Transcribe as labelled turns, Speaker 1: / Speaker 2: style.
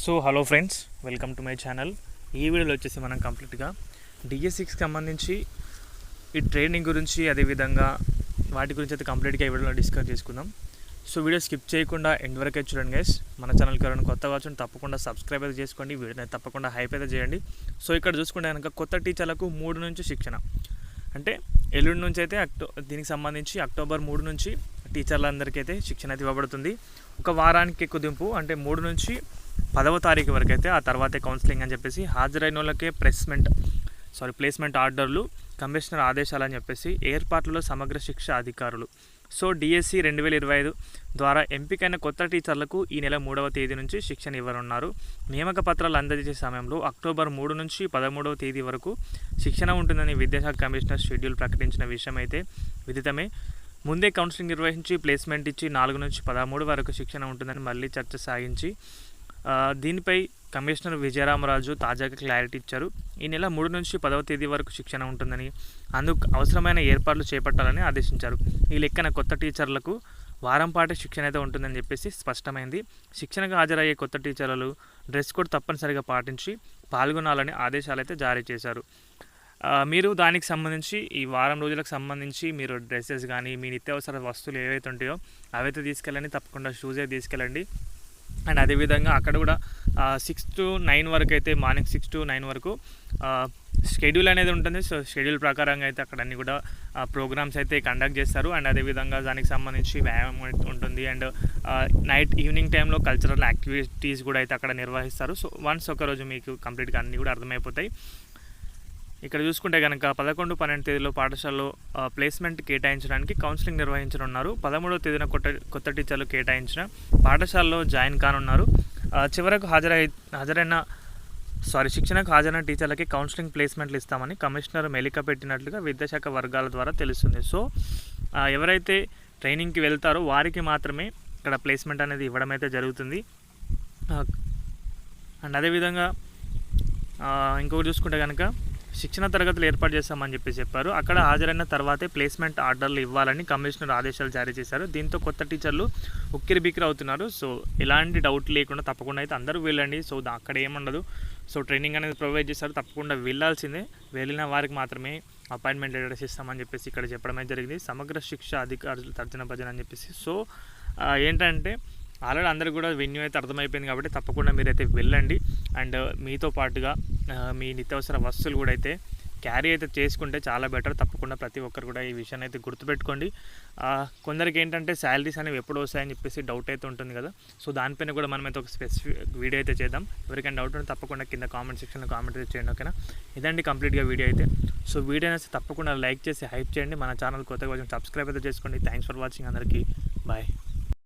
Speaker 1: So hello friends welcome to my channel ఈ వీడియోలో వచ్చేసి మనం కంప్లీట్గా డిఎస్సిక్స్కి సంబంధించి ఈ ట్రైనింగ్ గురించి అదేవిధంగా వాటి గురించి అయితే కంప్లీట్గా ఈ వీడియోలో డిస్కస్ చేసుకుందాం. సో వీడియో స్కిప్ చేయకుండా ఎండ్ వరకు అయితే చూడండి గైస్ మన ఛానల్కి ఎవరైనా కొత్త వచ్చి తప్పకుండా సబ్స్క్రైబ్ అయితే చేసుకోండి వీడియోని తప్పకుండా హైప్ అయితే చేయండి. సో ఇక్కడ చూసుకుంటే కనుక కొత్త టీచర్లకు మూడు నుంచి శిక్షణ. అంటే ఎల్లుండి నుంచి అయితే అక్టో దీనికి సంబంధించి అక్టోబర్ మూడు నుంచి టీచర్లందరికీ అయితే శిక్షణ అయితే ఇవ్వబడుతుంది. ఒక వారానికి కుదింపు అంటే మూడు నుంచి పదవ తారీఖు వరకు అయితే ఆ తర్వాతే కౌన్సిలింగ్ అని చెప్పేసి హాజరైన వాళ్ళకే ప్లేస్మెంట్ సారీ ప్లేస్మెంట్ ఆర్డర్లు కమిషనర్ ఆదేశాలు అని చెప్పేసి ఏర్పాట్లలో సమగ్ర శిక్ష అధికారులు. సో డిఎస్సి రెండు వేల ఇరవై ఐదు ద్వారా ఎంపికైన కొత్త టీచర్లకు ఈ నెల మూడవ తేదీ నుంచి శిక్షణ ఇవ్వనున్నారు నియామక పత్రాలు అందజేసే సమయంలో అక్టోబర్ మూడు నుంచి పదమూడవ తేదీ వరకు శిక్షణ ఉంటుందని విద్యాశాఖ కమిషనర్ షెడ్యూల్ ప్రకటించిన విషయం అయితే విదితమే. ముందే కౌన్సిలింగ్ నిర్వహించి ప్లేస్మెంట్ ఇచ్చి నాలుగు నుంచి పదమూడు వరకు శిక్షణ ఉంటుందని మళ్ళీ చర్చ సాగించి దీనిపై కమిషనర్ విజయరామరాజు తాజాగా క్లారిటీ ఇచ్చారు. ఈ నెల మూడు నుంచి పదవ తేదీ వరకు శిక్షణ ఉంటుందని అందుకు అవసరమైన ఏర్పాట్లు చేపట్టాలని ఆదేశించారు. ఈ లెక్కన కొత్త టీచర్లకు వారం పాటు శిక్షణ అయితే ఉంటుందని చెప్పేసి స్పష్టమైంది. శిక్షణకు హాజరయ్యే కొత్త టీచర్లు డ్రెస్ కోడ్ తప్పనిసరిగా పాటించి పాల్గొనాలని ఆదేశాలు అయితే జారీ చేశారు. మీరు దానికి సంబంధించి ఈ వారం రోజులకు సంబంధించి మీరు డ్రెస్సెస్ కానీ మీ నిత్యావసర వస్తువులు ఏవైతే ఉంటాయో అవైతే తీసుకెళ్ళండి. తప్పకుండా షూస్ తీసుకెళ్ళండి. అండ్ అదేవిధంగా అక్కడ కూడా సిక్స్ టు నైన్ వరకు అయితే మార్నింగ్ సిక్స్ టు నైన్ వరకు షెడ్యూల్ అనేది ఉంటుంది. సో షెడ్యూల్ ప్రకారంగా అయితే అక్కడ అన్ని కూడా ప్రోగ్రామ్స్ అయితే కండక్ట్ చేస్తారు. అండ్ అదేవిధంగా దానికి సంబంధించి వ్యాయామం ఉంటుంది. అండ్ నైట్ ఈవినింగ్ టైంలో కల్చరల్ యాక్టివిటీస్ కూడా అయితే అక్కడ నిర్వహిస్తారు. సో వన్స్ ఒకరోజు మీకు కంప్లీట్గా అన్నీ కూడా అర్థమైపోతాయి. ఇక్కడ చూసుకుంటే కనుక పదకొండు పన్నెండు తేదీలో పాఠశాలలో ప్లేస్మెంట్ కేటాయించడానికి కౌన్సిలింగ్ నిర్వహించనున్నారు. పదమూడవ తేదీన కొత్త కొత్త టీచర్లు కేటాయించిన పాఠశాలలో జాయిన్ కానున్నారు. చివరకు హాజరై హాజరైన సారీ శిక్షణకు హాజరైన టీచర్లకి కౌన్సిలింగ్ ప్లేస్మెంట్లు ఇస్తామని కమిషనర్ మెలిక పెట్టినట్లుగా విద్యాశాఖ వర్గాల ద్వారా తెలుస్తుంది. సో ఎవరైతే ట్రైనింగ్కి వెళ్తారో వారికి మాత్రమే ఇక్కడ ప్లేస్మెంట్ అనేది ఇవ్వడం అయితే జరుగుతుంది. అండ్ అదేవిధంగా ఇంకొకటి చూసుకుంటే కనుక శిక్షణ తరగతులు ఏర్పాటు చేస్తామని చెప్పి చెప్పారు. అక్కడ హాజరైన తర్వాతే ప్లేస్మెంట్ ఆర్డర్లు ఇవ్వాలని కమిషనర్ ఆదేశాలు జారీ చేశారు. దీంతో కొత్త టీచర్లు ఉక్కిరి బిక్కిరి అవుతున్నారు. సో ఎలాంటి డౌట్ లేకుండా తప్పకుండా అయితే అందరూ వెళ్ళండి. సో అక్కడ ఏముండదు. సో ట్రైనింగ్ అనేది ప్రొవైడ్ చేస్తారు తప్పకుండా వెళ్ళాల్సిందే. వెళ్ళిన వారికి మాత్రమే అపాయింట్మెంట్ లెటర్స్ ఇస్తామని చెప్పేసి ఇక్కడ చెప్పడమే జరిగింది. సమగ్ర శిక్ష అధికారులు తర్జన భజన అని చెప్పేసి. సో ఏంటంటే ఆల్రెడీ అందరికీ కూడా వెన్యూ అయితే అర్థమైపోయింది కాబట్టి తప్పకుండా మీరైతే వెళ్ళండి. అండ్ మీతో పాటుగా మీ నిత్యావసర వస్తువులు కూడా అయితే క్యారీ అయితే చేసుకుంటే చాలా బెటర్. తప్పకుండా ప్రతి ఒక్కరు కూడా ఈ విషయాన్ని అయితే గుర్తుపెట్టుకోండి. కొందరికి ఏంటంటే శాలరీస్ అనేవి ఎప్పుడు వస్తాయని చెప్పేసి డౌట్ అయితే ఉంటుంది కదా. సో దానిపైన కూడా మనమైతే ఒక స్పెసిఫిక్ వీడియో అయితే చేద్దాం. ఎవరికైనా డౌట్ ఉంటే తప్పకుండా కింద కామెంట్ సెక్షన్లో కామెంట్ అయితే చేయండి ఓకేనా? ఇదండి కంప్లీట్గా వీడియో అయితే. సో వీడియో అనేది తప్పకుండా లైక్ చేసి హైప్ చేయండి. మన ఛానల్ కొత్తగా కొంచెం సబ్స్క్రైబ్ అయితే చేసుకోండి. థ్యాంక్స్ ఫర్ వాచింగ్ అందరికీ. బాయ్